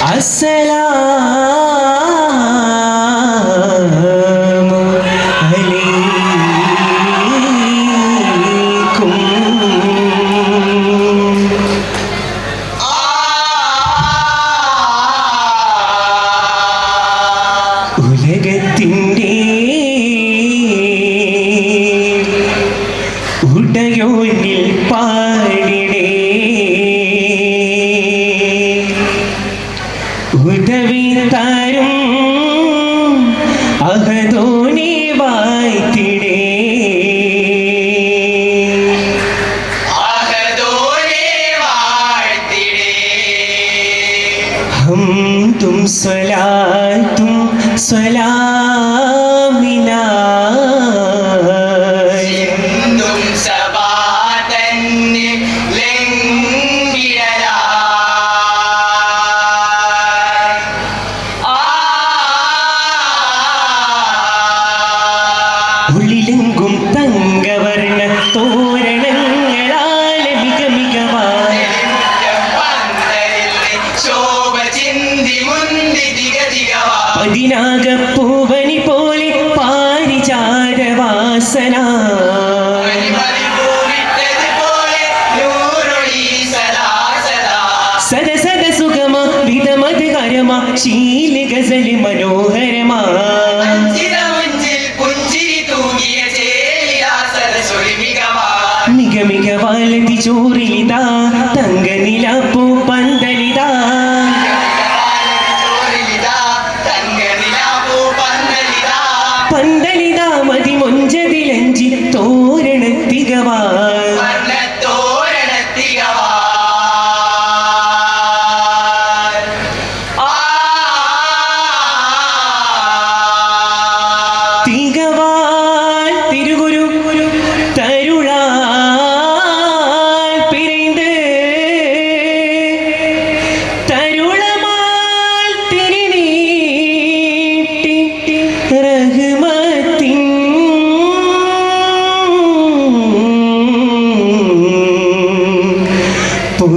Assalam. സ്വലാ വലതി ചോറിതാ തങ്കനില പൂപ്പല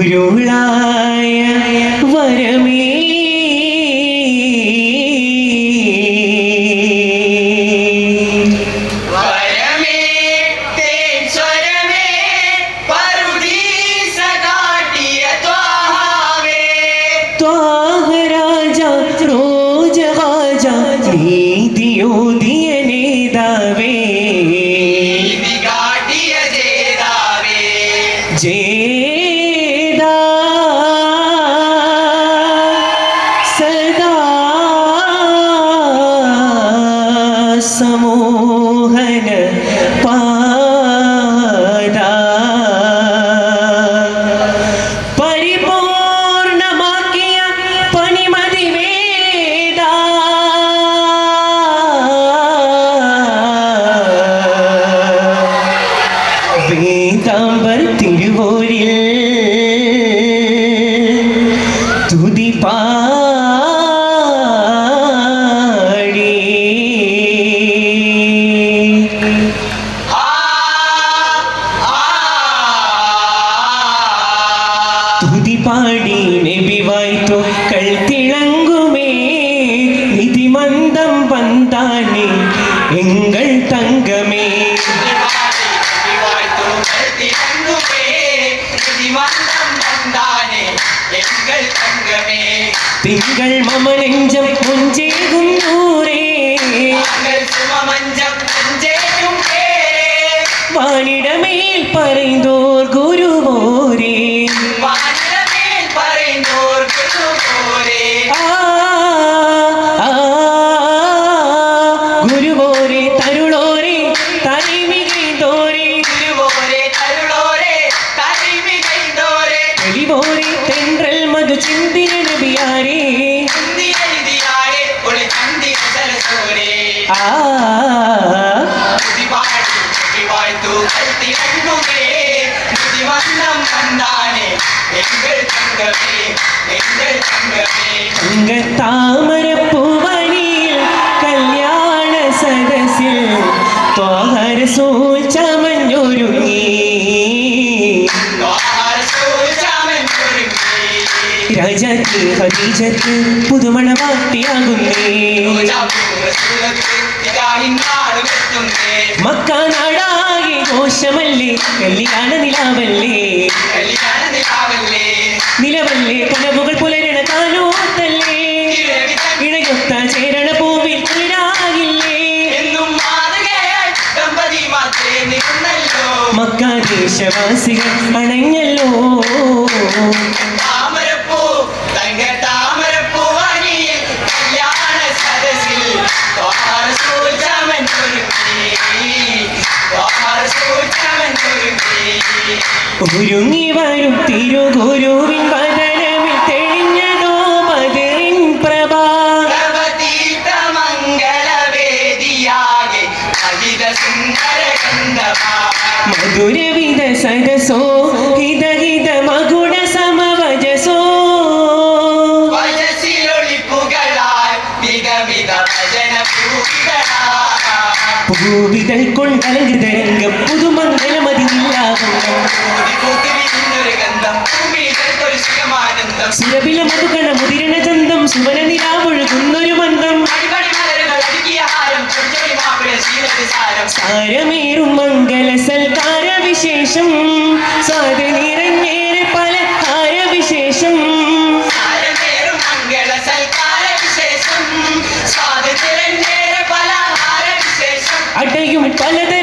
Yêu തിങ്കൾ മമനെഞ്ചം കൊഞ്ചേകും വാണിടമേൽ പറയുന്നോർ ഗുരുവോരേ. ഗുരുവോരേ. തരുളോരേ ഗുരുവോരേ തരുളോരേ മധു தாயாரே இந்திய இந்தியாரே ஒளி தந்தி சரசோரே. ஆ. வண்ணம் வந்தானே எங்கள் தங்கமே எங்கள் தங்கமே. രാജാക്ക് പുതുമണ പുതുമണവാട്ടിയാകുന്നേ മക്ക നാടാകെ ഘോഷമല്ലേ കല്യാണ നിലാവല്ലേ? നിലവല്ലേ? കനവുകൾ പുലരണ കാലോത്തല്ലേ ഇണയൊത്ത ചേരണ പൂവിൽ കുളിരാകില്ലേ മക്ക ദേശവാസികൾ അണഞ്ഞല്ലോ. ഒരുങ്ങി വരും തിരുഗുരുവിൻ വദനമിൽ തെളിഞ്ഞതോ ബദറിൻ പ്രഭാ. പ്രവതീത മംഗളവേദിയാകെ അഹിത സുന്ദര ഗന്ധമാ മധുരവിധ സരസോ ഹിതഹിത ഹിത മുതിരണ ചന്തം സുവന നിലാവൊഴുകുന്നൊരു മന്ദം. അടിപടി മലരുകൾ അടുക്കിയ ഹാരം ചൊടിച്ചൊടി മാപ്പിള ശീലത്തിൽ സാരം. സാരമേറും മംഗല സൽക്കാര വിശേഷം നിറഞ്ഞേറെ 赶紧的。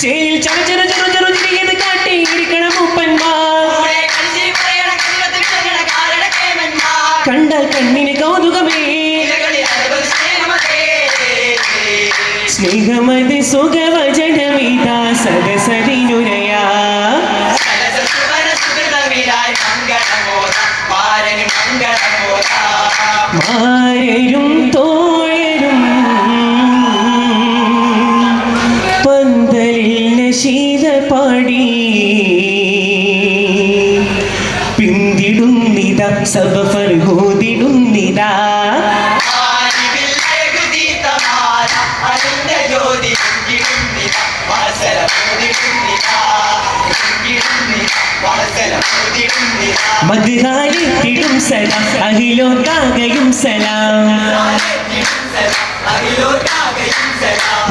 செயலில் சன சன சன சன சிறியது காட்டி இருக்கணும் முப்பன்பா கண்டால் கண்ணின் கௌதுகமே ஸ்நேகமது சுகவஜ വാസല മോദിടുന്നിത മധുഹാലിത്തിടും സലാം അഹിലോകാകയും സലാം. അഖിലോകാകയും സലാം.